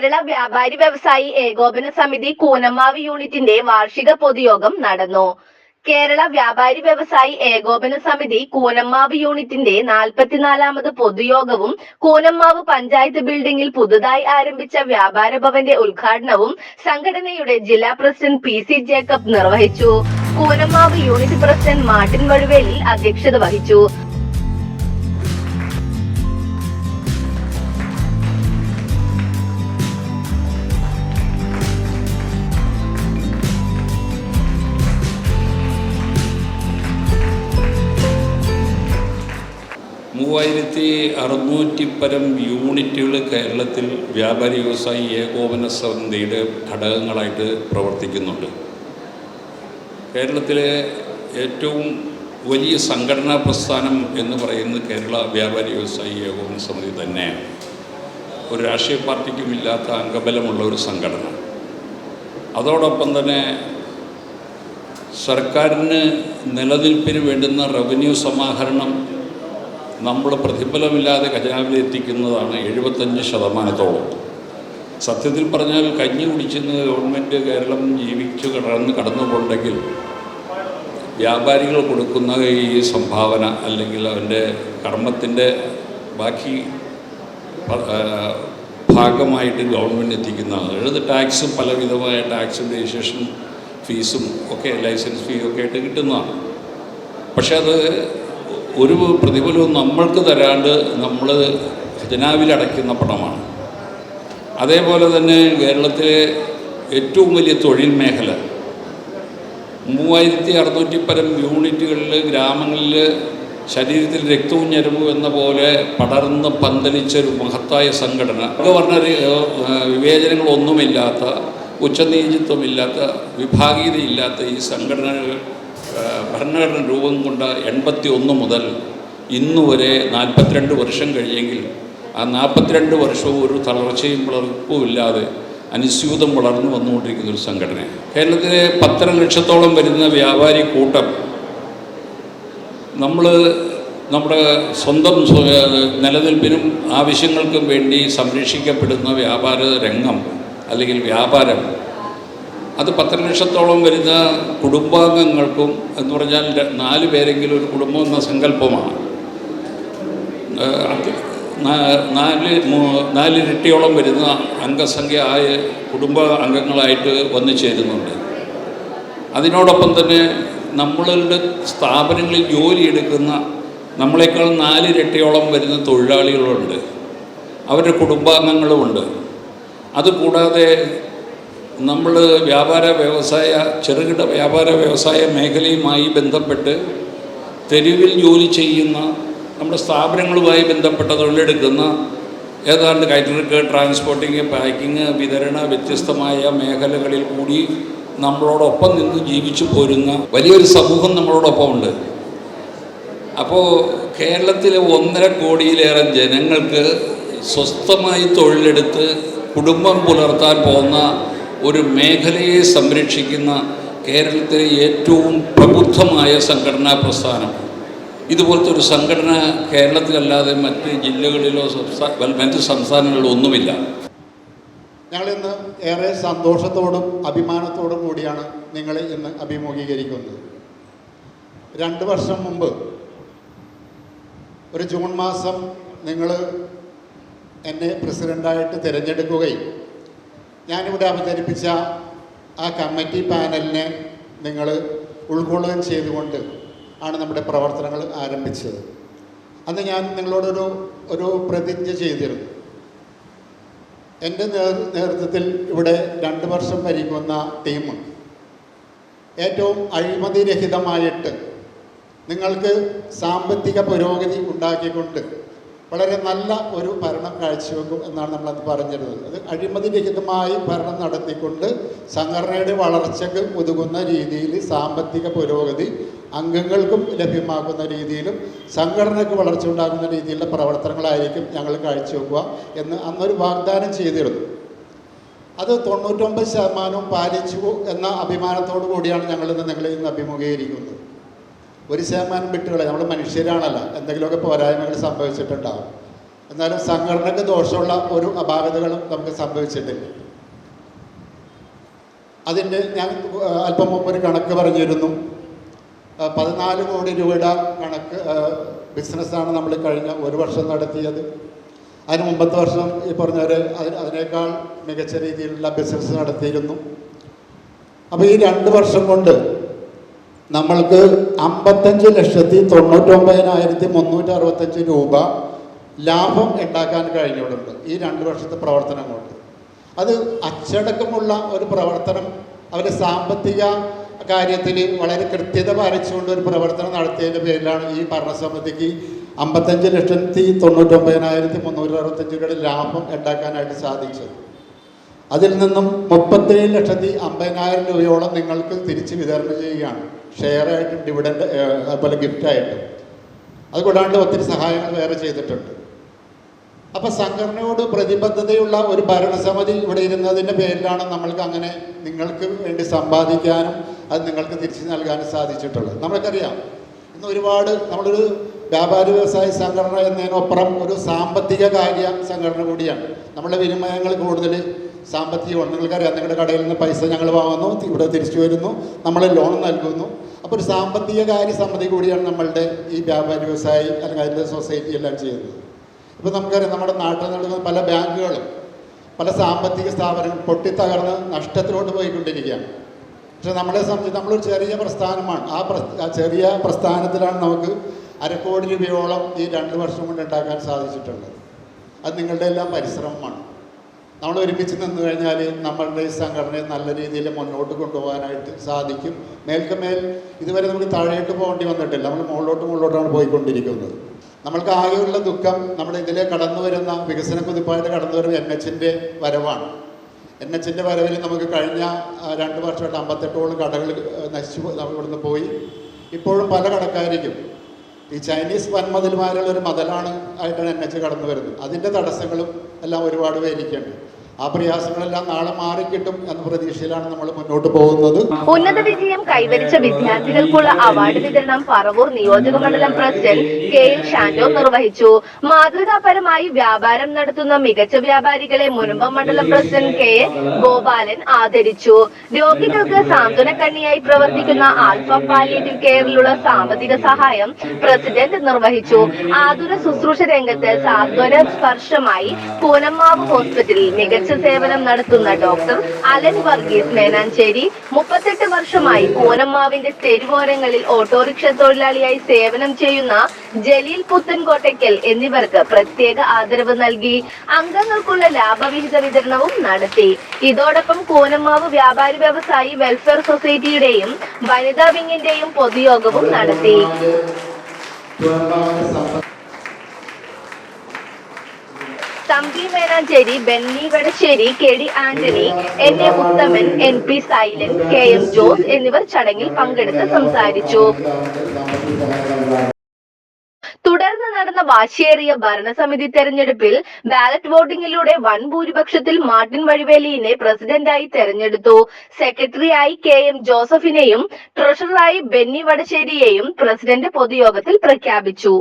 കേരള വ്യാപാരി വ്യവസായി ഏകോപന സമിതി കൂനമാവ് യൂണിറ്റിന്റെ വാർഷിക പൊതുയോഗം നടന്നു. കേരള വ്യാപാരി വ്യവസായി ഏകോപന സമിതി കൂനമ്മാവ് യൂണിറ്റിന്റെ നാൽപ്പത്തിനാലാമത് പൊതുയോഗവും കൂനമ്മാവ് പഞ്ചായത്ത് ബിൽഡിംഗിൽ പുതുതായി ആരംഭിച്ച വ്യാപാര ഭവന്റെ ഉദ്ഘാടനവും സംഘടനയുടെ ജില്ലാ പ്രസിഡന്റ് പി സി ജേക്കബ് നിർവഹിച്ചു. കൂനമ്മാവ് യൂണിറ്റ് പ്രസിഡന്റ് മാർട്ടിൻ വഴുവേലിൽ അധ്യക്ഷത വഹിച്ചു. മൂവായിരത്തി അറുന്നൂറ്റി പരം യൂണിറ്റുകൾ കേരളത്തിൽ വ്യാപാരി വ്യവസായി ഏകോപന സന്ധിയുടെ ഘടകങ്ങളായിട്ട് പ്രവർത്തിക്കുന്നുണ്ട്. കേരളത്തിലെ ഏറ്റവും വലിയ സംഘടനാ പ്രസ്ഥാനം എന്ന് പറയുന്നത് കേരള വ്യാപാരി വ്യവസായി ഏകോപന സമിതി തന്നെയാണ്. ഒരു രാഷ്ട്രീയ പാർട്ടിക്കും ഇല്ലാത്ത അംഗബലമുള്ള ഒരു സംഘടന. അതോടൊപ്പം തന്നെ സർക്കാരിന് നിലനിൽപ്പിന് വേണ്ടുന്ന റവന്യൂ സമാഹരണം നമ്മൾ പ്രതിഫലമില്ലാതെ ഖജനാവിൽ എത്തിക്കുന്നതാണ് എഴുപത്തഞ്ച് ശതമാനത്തോളം. സത്യത്തിൽ പറഞ്ഞാൽ കഞ്ഞി കുടിച്ചെന്ന് ഗവൺമെന്റ് കേരളം ജീവിച്ചു കടന്ന് കടന്നുകൊണ്ടെങ്കിൽ വ്യാപാരികൾ കൊടുക്കുന്ന ഈ സംഭാവന അല്ലെങ്കിൽ അവന്റെ കർമ്മത്തിന്റെ ബാക്കി ഭാഗമായിട്ട് ഗവൺമെന്റ് എത്തിക്കുന്നതാണ്. അതായത് ടാക്സും പലവിധമായ ടാക്സും രജിസ്ട്രേഷൻ ഫീസും ഒക്കെ ലൈസൻസ് ഫീ ഒക്കെ ആയിട്ട് കിട്ടുന്നതാണ്. പക്ഷേ അത് ഒരു പ്രതിഫലവും നമ്മൾക്ക് തരാണ്ട് നമ്മൾ ഖജനാവിൽ അടയ്ക്കുന്ന പണമാണ് അതേപോലെ തന്നെ കേരളത്തിലെ ഏറ്റവും വലിയ തൊഴിൽ മേഖല. മൂവായിരത്തി അറുന്നൂറ്റി പരം യൂണിറ്റുകളിൽ ഗ്രാമങ്ങളിൽ ശരീരത്തിൽ രക്തവും ഞരമ്പും എന്ന പോലെ പടർന്ന് പന്തലിച്ച ഒരു മഹത്തായ സംഘടന. വർണ വിവേചനങ്ങളൊന്നുമില്ലാത്ത ഉച്ചനീചിത്വമില്ലാത്ത വിഭാഗീയതയില്ലാത്ത ഈ സംഘടനകൾ ഭരണഘടന രൂപം കൊണ്ട് എൺപത്തി ഒന്ന് മുതൽ ഇന്ന് വരെ നാൽപ്പത്തിരണ്ട് വർഷം കഴിയെങ്കിൽ ആ നാൽപ്പത്തിരണ്ട് വർഷവും ഒരു തളർച്ചയും വളർപ്പും ഇല്ലാതെ അനുസ്യൂതം വളർന്നു വന്നുകൊണ്ടിരിക്കുന്ന ഒരു സംഘടനയാണ്. കേരളത്തിലെ പത്തര ലക്ഷത്തോളം വരുന്ന വ്യാപാരി കൂട്ടം നമ്മൾ നമ്മുടെ സ്വന്തം സ്വ- നിലനിൽപ്പിനും ആവശ്യങ്ങൾക്കും വേണ്ടി സംരക്ഷിക്കപ്പെടുന്ന വ്യാപാര രംഗം അല്ലെങ്കിൽ വ്യാപാരം അത് പത്ത് ലക്ഷത്തോളം വരുന്ന കുടുംബാംഗങ്ങൾക്കും എന്ന് പറഞ്ഞാൽ നാല് പേരെങ്കിലും ഒരു കുടുംബം എന്ന സങ്കല്പമാണ്. നാല് നാലിരട്ടിയോളം വരുന്ന അംഗസംഖ്യ ആയ കുടുംബ അംഗങ്ങളായിട്ട് വന്നു ചേരുന്നുണ്ട്. അതിനോടൊപ്പം തന്നെ നമ്മളുടെ സ്ഥാപനങ്ങളിൽ ജോലി എടുക്കുന്ന നമ്മളെക്കാൾ നാലിരട്ടിയോളം വരുന്ന തൊഴിലാളികളുണ്ട്. അവരുടെ കുടുംബാംഗങ്ങളുമുണ്ട്. അതുകൂടാതെ നമ്മൾ വ്യാപാര വ്യവസായ ചെറുകിട വ്യാപാര വ്യവസായ മേഖലയുമായി ബന്ധപ്പെട്ട് തെരുവിൽ ജോലി ചെയ്യുന്ന നമ്മുടെ സ്ഥാപനങ്ങളുമായി ബന്ധപ്പെട്ട തൊഴിലെടുക്കുന്ന ഏതാണ്ട് കയറ്റിറക്ക് ട്രാൻസ്പോർട്ടിങ് പാക്കിങ് വിതരണ വ്യത്യസ്തമായ മേഖലകളിൽ കൂടി നമ്മളോടൊപ്പം നിന്ന് ജീവിച്ചു പോരുന്ന വലിയൊരു സമൂഹം നമ്മളോടൊപ്പം ഉണ്ട് അപ്പോൾ കേരളത്തിലെ ഒന്നര കോടിയിലേറെ ജനങ്ങൾക്ക് സ്വസ്ഥമായി തൊഴിലെടുത്ത് കുടുംബം പുലർത്താൻ പോകുന്ന ഒരു മേഖലയെ സംരക്ഷിക്കുന്ന കേരളത്തിലെ ഏറ്റവും പ്രബുദ്ധമായ സംഘടനാ പ്രസ്ഥാനം. ഇതുപോലത്തെ ഒരു സംഘടന കേരളത്തിലല്ലാതെ മറ്റ് ജില്ലകളിലോ സംസ്ഥാന മറ്റ് സംസ്ഥാനങ്ങളിലോ ഒന്നുമില്ല. ഞങ്ങളിന്ന് ഏറെ സന്തോഷത്തോടും അഭിമാനത്തോടും കൂടിയാണ് നിങ്ങളെ ഇന്ന് അഭിമുഖീകരിക്കുന്നത്. രണ്ട് വർഷം മുമ്പ് ഒരു ജൂൺ മാസം നിങ്ങൾ എന്നെ പ്രസിഡന്റായിട്ട് തിരഞ്ഞെടുക്കുകയും ഞാനിവിടെ അവതരിപ്പിച്ച ആ കമ്മിറ്റി പാനലിനെ നിങ്ങൾ ഉൾക്കൊള്ളുകയും ചെയ്തുകൊണ്ട് ആണ് നമ്മുടെ പ്രവർത്തനങ്ങൾ ആരംഭിച്ചത്. അന്ന് ഞാൻ നിങ്ങളോടൊരു ഒരു പ്രതിജ്ഞ ചെയ്തിരുന്നു. എന്റെ നേതൃത്വത്തിൽ ഇവിടെ രണ്ട് വർഷം ഭരിക്കുന്ന ടീം ഏറ്റവും അഴിമതിരഹിതമായിട്ട് നിങ്ങൾക്ക് സാമ്പത്തിക പുരോഗതി ഉണ്ടാക്കിക്കൊണ്ട് വളരെ നല്ല ഒരു ഭരണം കാഴ്ചവെക്കും എന്നാണ് നമ്മളത് പറഞ്ഞിരുന്നത്. അത് അഴിമതിരഹിതമായി ഭരണം നടത്തിക്കൊണ്ട് സംഘടനയുടെ വളർച്ചയ്ക്ക് ഒതുങ്ങുന്ന രീതിയിൽ സാമ്പത്തിക പുരോഗതി അംഗങ്ങൾക്കും ലഭ്യമാക്കുന്ന രീതിയിലും സംഘടനയ്ക്ക് വളർച്ച ഉണ്ടാകുന്ന രീതിയിലുള്ള പ്രവർത്തനങ്ങളായിരിക്കും ഞങ്ങൾ കാഴ്ചവെക്കുക എന്ന് അന്നൊരു വാഗ്ദാനം ചെയ്തിരുന്നു. അത് തൊണ്ണൂറ്റൊമ്പത് ശതമാനവും പാലിച്ചു എന്ന അഭിമാനത്തോടു കൂടിയാണ് ഞങ്ങളിന്ന് നിങ്ങളെ ഇന്ന് അഭിമുഖീകരിക്കുന്നത്. ഒരു ശതമാനം വിട്ടുകളെ നമ്മൾ മനുഷ്യരാണല്ലോ. എന്തെങ്കിലുമൊക്കെ പോരായ്മകൾ സംഭവിച്ചിട്ടുണ്ടാവും. എന്നാലും സംഘടനയ്ക്ക് ദോഷമുള്ള ഒരു അപാകതകളും നമുക്ക് സംഭവിച്ചിട്ടില്ല. അതിന്റെ ഞാൻ അല്പം മുമ്പ് ഒരു കണക്ക് പറഞ്ഞിരുന്നു. പതിനാല് കോടി രൂപയുടെ കണക്ക് ബിസിനസ്സാണ് നമ്മൾ കഴിഞ്ഞ ഒരു വർഷം നടത്തിയത്. അതിന് മുമ്പത്തെ വർഷം ഈ പറഞ്ഞവർ അതിന് അതിനേക്കാൾ മികച്ച രീതിയിലുള്ള ബിസിനസ് നടത്തിയിരുന്നു. അപ്പോൾ ഈ രണ്ട് വർഷം കൊണ്ട് നമ്മൾക്ക് അമ്പത്തഞ്ച് ലക്ഷത്തി തൊണ്ണൂറ്റൊമ്പതിനായിരത്തി മുന്നൂറ്റി അറുപത്തഞ്ച് രൂപ ലാഭം ഉണ്ടാക്കാൻ കഴിഞ്ഞിട്ടുണ്ട് ഈ രണ്ട് വർഷത്തെ പ്രവർത്തനം കൊണ്ട്. അത് അച്ചടക്കമുള്ള ഒരു പ്രവർത്തനം അവർ സാമ്പത്തിക കാര്യത്തിൽ വളരെ കൃത്യത പാലിച്ചുകൊണ്ട് ഒരു പ്രവർത്തനം നടത്തിയതിന്റെ പേരിലാണ് ഈ ഭരണസമിതിക്ക് അമ്പത്തഞ്ച് ലക്ഷത്തി തൊണ്ണൂറ്റൊമ്പതിനായിരത്തി മുന്നൂറ്റി അറുപത്തഞ്ച് രൂപയുടെ ലാഭം ഉണ്ടാക്കാനായിട്ട് സാധിച്ചത്. അതിൽ നിന്നും മുപ്പത്തേഴ് ലക്ഷത്തി അമ്പതിനായിരം രൂപയോളം നിങ്ങൾക്ക് തിരിച്ച് വിതരണം ചെയ്യുകയാണ്. ഷെയറായിട്ടും ഡിവിഡൻഡ് അതുപോലെ ഗിഫ്റ്റായിട്ടും. അതുകൂടാണ്ട് ഒത്തിരി സഹായങ്ങൾ വേറെ ചെയ്തിട്ടുണ്ട്. അപ്പോൾ സംഘടനയോട് പ്രതിബദ്ധതയുള്ള ഒരു ഭരണസമിതി ഇവിടെ ഇരുന്നതിന്റെ പേരിലാണ് നമ്മൾക്ക് അങ്ങനെ നിങ്ങൾക്ക് വേണ്ടി സമ്പാദിക്കാനും അത് നിങ്ങൾക്ക് തിരിച്ചു നൽകാനും സാധിച്ചിട്ടുള്ളത്. നമ്മൾക്കറിയാം ഇന്ന് ഒരുപാട് നമ്മളൊരു വ്യാപാരി വ്യവസായ സംഘടന എന്നതിനൊപ്പുറം ഒരു സാമ്പത്തിക കാര്യ സംഘടന കൂടിയാണ്. നമ്മുടെ വിനിമയങ്ങൾ കൂടുതൽ സാമ്പത്തികമാണ് നിങ്ങൾക്കറിയാം നിങ്ങളുടെ കടയിൽ നിന്ന് പൈസ ഞങ്ങൾ വാങ്ങുന്നു ഇവിടെ തിരിച്ചു വരുന്നു നമ്മൾ ലോൺ നൽകുന്നു. അപ്പോൾ ഒരു സാമ്പത്തിക കാര്യ സമിതി കൂടിയാണ് നമ്മളുടെ ഈ വ്യാപാരി വ്യവസായി അല്ലെങ്കിൽ അതിന്റെ സൊസൈറ്റി എല്ലാം ചെയ്യുന്നത്. ഇപ്പോൾ നമുക്കറിയാം നമ്മുടെ നാട്ടിൽ നടക്കുന്ന പല ബാങ്കുകളും പല സാമ്പത്തിക സ്ഥാപനങ്ങൾ പൊട്ടിത്തകർന്ന് നഷ്ടത്തിലോട്ട് പോയിക്കൊണ്ടിരിക്കുകയാണ്. പക്ഷെ നമ്മളെ സംബന്ധിച്ച് നമ്മളൊരു ചെറിയ പ്രസ്ഥാനമാണ്. ആ ആ ചെറിയ പ്രസ്ഥാനത്തിലാണ് നമുക്ക് അരക്കോടി രൂപയോളം ഈ രണ്ട് വർഷം കൊണ്ട് ഉണ്ടാക്കാൻ സാധിച്ചിട്ടുള്ളത്. അത് നിങ്ങളുടെ എല്ലാം പരിശ്രമമാണ്. നമ്മൾ ഒരുമിച്ച് നിന്ന് കഴിഞ്ഞാൽ നമ്മളുടെ ഈ സംഘടനയെ നല്ല രീതിയിൽ മുന്നോട്ട് കൊണ്ടുപോകാനായിട്ട് സാധിക്കും. മേൽക്കുമേൽ ഇതുവരെ നമുക്ക് താഴേട്ട് പോകേണ്ടി വന്നിട്ടില്ല. നമ്മൾ മുകളിലോട്ട് മുകളിലോട്ടാണ് പോയിക്കൊണ്ടിരിക്കുന്നത്. നമ്മൾക്ക് ആകെയുള്ള ദുഃഖം നമ്മൾ ഇതിലെ കടന്നു വരുന്ന വികസന കുതിപ്പായിട്ട് കടന്നു വരുന്ന എൻ എച്ചിന്റെ വരവാണ്. എൻ എച്ചിന്റെ വരവിൽ നമുക്ക് കഴിഞ്ഞ രണ്ട് വർഷമായിട്ട് അമ്പത്തെട്ടോളം കടകൾ നശിച്ചു ഇവിടുന്ന് പോയി. ഇപ്പോഴും പല കടക്കാരിക്കും. ഈ ചൈനീസ് വൻമതിൽമാരുള്ള ഒരു മതലാണ് ആയിട്ടാണ് എൻ എച്ച് കടന്നു വരുന്നത്. അതിന്റെ തടസ്സങ്ങളും എല്ലാം ഒരുപാട് പേരിക്കുണ്ട് ആ പ്രയാസങ്ങളെല്ലാം നാളെ മാറിക്കിട്ടും എന്ന പ്രതീക്ഷയിലാണ് നമ്മൾ മുന്നോട്ട് പോകുന്നത്. ഉന്നത വിജയം കൈവരിച്ച വിദ്യാർത്ഥികൾക്കുള്ള അവാർഡ് വിതരണം പറവൂർ നിയോജക മണ്ഡലം പ്രസിഡന്റ് കെ എൽ ഷാൻഡോ നിർവഹിച്ചു. മാതൃകാപരമായി വ്യാപാരം നടത്തുന്ന മികച്ച വ്യാപാരികളെ മുനമ്പം മണ്ഡലം പ്രസിഡന്റ് കെ ഗോപാലൻ ആദരിച്ചു. രോഗികൾക്ക് സാന്ത്വന കണ്ണിയായി പ്രവർത്തിക്കുന്ന ആൽഫ പാലിയേറ്റീവ് കെയറിലുള്ള സാമ്പത്തിക സഹായം പ്രസിഡന്റ് നിർവഹിച്ചു. ആതുര ശുശ്രൂഷ രംഗത്ത് സാന്ത്വന സ്പർശമായി പൂനമ്മാവ് ഹോസ്പിറ്റലിൽ മികച്ച സേവനം നടത്തുന്ന ഡോക്ടർ അലൻ വർഗീസ് മേനാഞ്ചേരി. മുപ്പത്തെട്ട് വർഷമായി കൂനമ്മാവിന്റെ തെരുവോരങ്ങളിൽ ഓട്ടോറിക്ഷ തൊഴിലാളിയായി സേവനം ചെയ്യുന്ന ജലീൽ പുത്തൻകോട്ടയ്ക്കൽ എന്നിവർക്ക് പ്രത്യേക ആദരവ് നൽകി. അംഗങ്ങൾക്കുള്ള ലാഭവിഹിത വിതരണവും നടത്തി. ഇതോടൊപ്പം കൂനമ്മാവ് വ്യാപാരി വ്യവസായി വെൽഫെയർ സൊസൈറ്റിയുടെയും വനിതാ വിങ്ങിന്റെയും പൊതുയോഗവും നടത്തി. Thampi Menacherry Benny Vadassery K D Antony N A Uthaman N P Sylan K M Jose എന്നിവർ ചടങ്ങിൽ പങ്കെടുത്ത് സംസാരിച്ചു. തുടർന്ന് നടന്ന വാശിയേറിയ ഭരണസമിതി തെരഞ്ഞെടുപ്പിൽ ബാലറ്റ് വോട്ടിംഗിലൂടെ വൻ ഭൂരിപക്ഷത്തിൽ മാർട്ടിൻ വഴിവേലിയെ പ്രസിഡന്റായി തെരഞ്ഞെടുത്തു. സെക്രട്ടറിയായി കെ എം ജോസഫിനെയും ട്രഷററായി ബെന്നി വടശ്ശേരിയെയും പ്രസിഡന്റ് പൊതുയോഗത്തിൽ പ്രഖ്യാപിച്ചു.